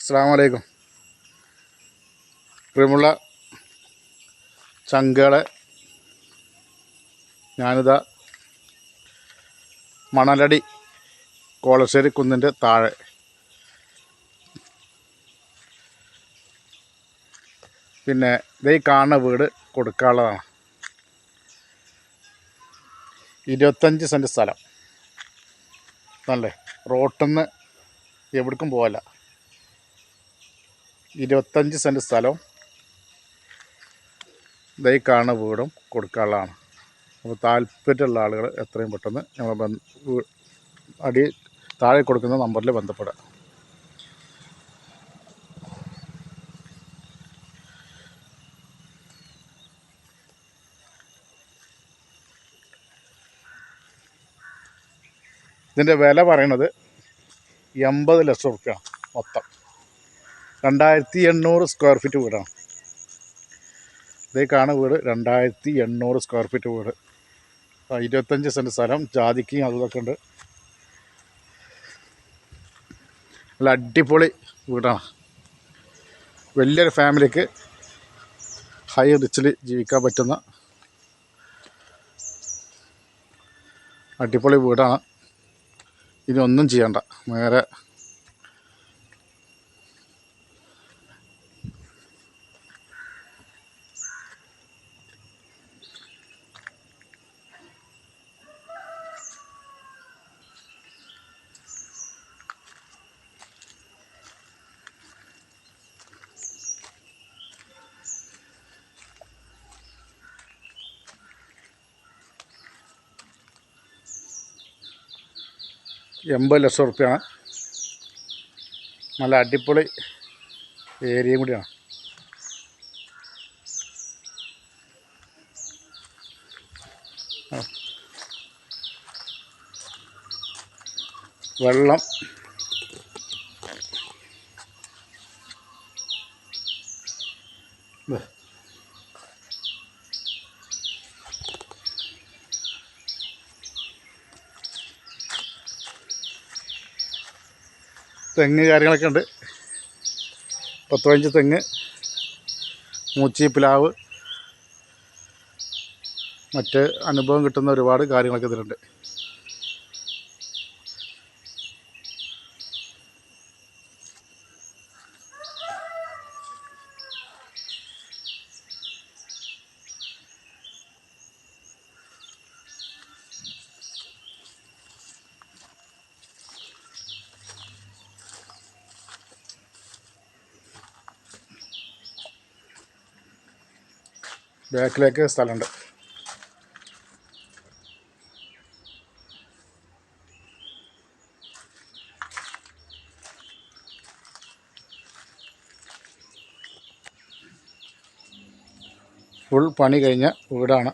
അസ്സാം വലൈക്കും പ്രിയമുള്ള ചങ്കകളെ ഞാനിതാ മണലടി കോളശ്ശേരി കുന്നിന്റെ താഴെ. പിന്നെ ഇതേ കാണുന്ന വീട് കൊടുക്കാനുള്ളതാണ്. ഇരുപത്തഞ്ച് സെന്റ് സ്ഥലം. അല്ലേ റോട്ടിൽ നിന്ന് എവിടേക്കും പോകല്ല ഇരുപത്തഞ്ച് സെന്റ് സ്ഥലവും ഇതായി കാണുന്ന വീടും കൊടുക്കാനുള്ളതാണ്. അപ്പോൾ താല്പര്യമുള്ള ആളുകൾ എത്രയും പെട്ടെന്ന് ഞങ്ങൾ അടി താഴെ കൊടുക്കുന്ന നമ്പറിൽ ബന്ധപ്പെടുക. ഇതിന്റെ വില പറയണത് എൺപത് ലക്ഷം റുപ്യ മൊത്തം. രണ്ടായിരത്തി എണ്ണൂറ് സ്ക്വയർ ഫീറ്റ് വീടാണ്. ഇതേക്കാണ് വീട് രണ്ടായിരത്തി എണ്ണൂറ് സ്ക്വയർ ഫീറ്റ് വീട്. ഇരുപത്തഞ്ച് സെന്റ് സ്ഥലം ജാതിക്കും അതൊക്കെ ഉണ്ട്. നല്ല അടിപൊളി വീടാണ്. വലിയൊരു ഫാമിലിക്ക് ഹൈ റിച്ചിൽ ജീവിക്കാൻ പറ്റുന്ന അടിപൊളി വീടാണ്. ഇനി ഒന്നും ചെയ്യണ്ട. നേരെ എൺപത് ലക്ഷം റുപ്യാണ് നല്ല അടിപൊളി ഏരിയയും കൂടിയാണ്. വെള്ളം. ദേ. തെങ്ങ് കാര്യങ്ങളൊക്കെ ഉണ്ട്. പത്ത് പതിനഞ്ച് തെങ്ങ് മൂച്ചി പ്ലാവ് മറ്റ് അനുഭവം കിട്ടുന്ന ഒരുപാട് കാര്യങ്ങളൊക്കെ ഇതിലുണ്ട്. ബാക്കിലേക്ക് സ്ഥലമുണ്ട്. ഫുൾ പണി കഴിഞ്ഞ വീടാണ്.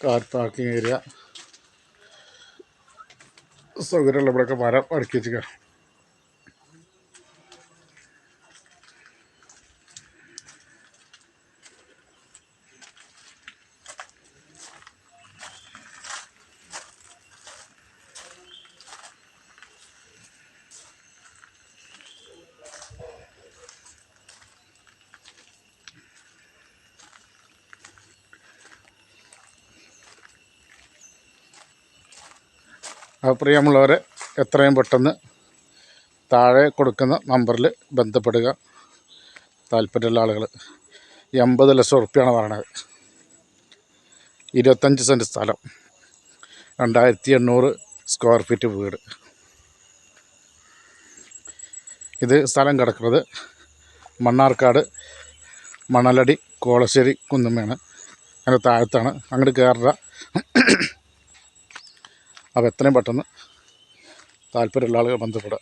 Car parking area. സൗകര്യമുള്ള ഇവിടെയൊക്കെ മരം അടുക്കി പ്രിയമുള്ളവരെ എത്രയും പെട്ടെന്ന് താഴെ കൊടുക്കുന്ന നമ്പറിൽ ബന്ധപ്പെടുക. താല്പര്യമുള്ള ആളുകൾ എൺപത് ലക്ഷം ഉറുപ്പ്യാണ് പറയണത്. ഇരുപത്തഞ്ച് സെന്റ് സ്ഥലം. രണ്ടായിരത്തി എണ്ണൂറ് സ്ക്വയർ ഫീറ്റ് വീട്. ഇത് സ്ഥലം കിടക്കുന്നത് മണ്ണാർക്കാട് മണലടി കോളശ്ശേരി കുന്നുമ്മയാണ് അതിന്റെ താഴത്താണ്. അങ്ങോട്ട് കയറുക അപ്പോൾ എത്രയും പെട്ടെന്ന് താല്പര്യമുള്ള ആളുകൾ ബന്ധപ്പെടുക.